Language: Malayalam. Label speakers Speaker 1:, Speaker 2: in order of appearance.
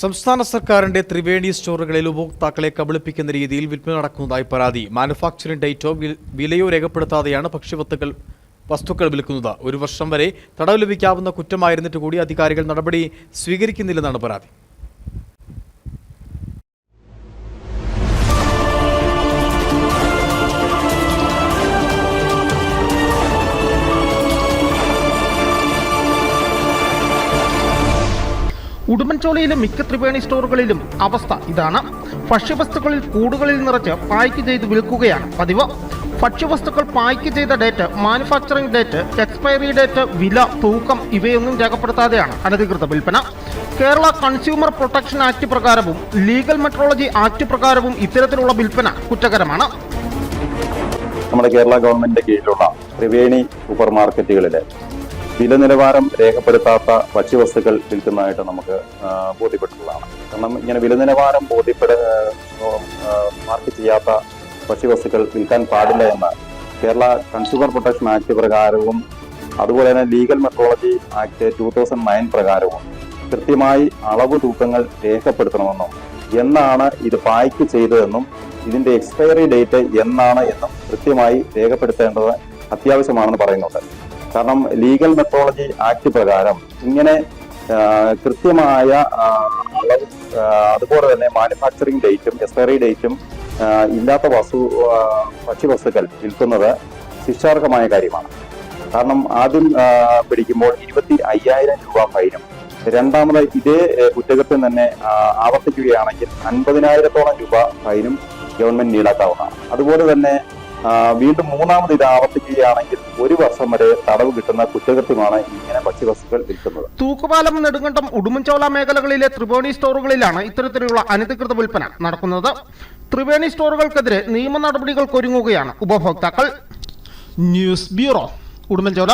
Speaker 1: സംസ്ഥാന സർക്കാരിന്റെ ത്രിവേണി സ്റ്റോറുകളിൽ ഉപഭോക്താക്കളെ കബളിപ്പിക്കുന്ന രീതിയിൽ വിൽപ്പന നടക്കുന്നതായി പരാതി. മാനുഫാക്ചറിംഗ് ഡേറ്റോ വിലയോ രേഖപ്പെടുത്താതെയാണ് ഭക്ഷ്യവസ്തുക്കൾ വസ്തുക്കൾ വിൽക്കുന്നത്. ഒരു വർഷം വരെ തടവ് ലഭിക്കാവുന്ന കുറ്റമായിരുന്നിട്ട് കൂടി അധികാരികൾ നടപടി സ്വീകരിക്കുന്നില്ലെന്നാണ് പരാതി.
Speaker 2: ഉടുമ്പൻചോലയിലെ മിക്ക ത്രിവേണി സ്റ്റോറുകളിലും അവസ്ഥ ഇതാണ്. ഭക്ഷ്യവസ്തുക്കളിൽ കൂടുകളിൽ നിറച്ച് പായ്ക്ക് ചെയ്ത് വിൽക്കുകയാണ് പതിവ്. ഭക്ഷ്യവസ്തുക്കൾ പായ്ക്ക് ചെയ്ത date manufacturing date expiry date വില തൂക്കം ഇവയൊന്നും രേഖപ്പെടുത്താതെയാണ് അനധികൃത വിൽപ്പന. കേരള കൺസ്യൂമർ പ്രൊട്ടക്ഷൻ ആക്ട് പ്രകാരവും ലീഗൽ മെട്രോളജി ആക്ട് പ്രകാരവും ഇത്തരത്തിലുള്ള വിൽപ്പന കുറ്റകരമാണ്.
Speaker 3: നമ്മുടെ കേരള ഗവൺമെന്റിന്റെ കീഴിലുള്ള ത്രിവേണി സൂപ്പർ മാർക്കറ്റുകളിൽ വില നിലവാരം രേഖപ്പെടുത്താത്ത ഭക്ഷ്യവസ്തുക്കൾ വിൽക്കുന്നതായിട്ട് നമുക്ക് ബോധ്യപ്പെട്ടിട്ടുള്ളതാണ്. കാരണം ഇങ്ങനെ വില നിലവാരം ബോധ്യപ്പെട മാർക്ക് ചെയ്യാത്ത ഭക്ഷ്യവസ്തുക്കൾ വിൽക്കാൻ പാടില്ല എന്ന് കേരള കൺസ്യൂമർ പ്രൊട്ടക്ഷൻ ആക്ട് പ്രകാരവും അതുപോലെ തന്നെ legal metrology act two thousand nine പ്രകാരവും കൃത്യമായി അളവ് തൂക്കങ്ങൾ രേഖപ്പെടുത്തണമെന്നും എന്നാണ് ഇത് പായ്ക്ക് ചെയ്തതെന്നും ഇതിന്റെ എക്സ്പയറി ഡേറ്റ് എന്നാണ് എന്നും കൃത്യമായി രേഖപ്പെടുത്തേണ്ടത് അത്യാവശ്യമാണെന്ന് പറയുന്നുണ്ട്. കാരണം ലീഗൽ മെട്രോളജി ആക്ട് പ്രകാരം ഇങ്ങനെ കൃത്യമായ അളവ് അതുപോലെ തന്നെ മാനുഫാക്ചറിങ് ഡേറ്റും എക്സ്പയറി ഡേറ്റും ഇല്ലാത്ത വസ്തു ഭക്ഷ്യ വസ്തുക്കൾ വിൽക്കുന്നത് ശിക്ഷാർഹമായ കാര്യമാണ്. കാരണം ആദ്യം പിടിക്കുമ്പോൾ ഇരുപത്തി അയ്യായിരം രൂപ ഫൈനും രണ്ടാമത് ഇതേ കുറ്റകൃത്യം തന്നെ ആവർത്തിക്കുകയാണെങ്കിൽ അൻപതിനായിരത്തോളം രൂപ ഫൈനും ഗവൺമെന്റ് ഈടാക്കാവുന്നതാണ്. അതുപോലെ തന്നെ വീണ്ടും മൂന്നാമത് ഇത് ആവർത്തിക്കുകയാണെങ്കിൽ ഒരു വർഷം വരെ തടവ് കിട്ടുന്ന കുറ്റകൃത്യമാണ് ഇങ്ങനെ ഭക്ഷ്യവസ്തുക്കൾ വിൽക്കുന്നത്.
Speaker 2: തൂക്കുപാലം നെടുങ്കണ്ടം ഉടുമ്പൻചോല മേഖലകളിലെ ത്രിവേണി സ്റ്റോറുകളിലാണ് ഇത്തരത്തിലുള്ള അനധികൃത വിൽപ്പന നടക്കുന്നത്. ത്രിവേണി സ്റ്റോറുകൾക്കെതിരെ നിയമ നടപടികൾക്കൊരുങ്ങുകയാണ് ഉപഭോക്താക്കൾ. News bureau Udumbanchola.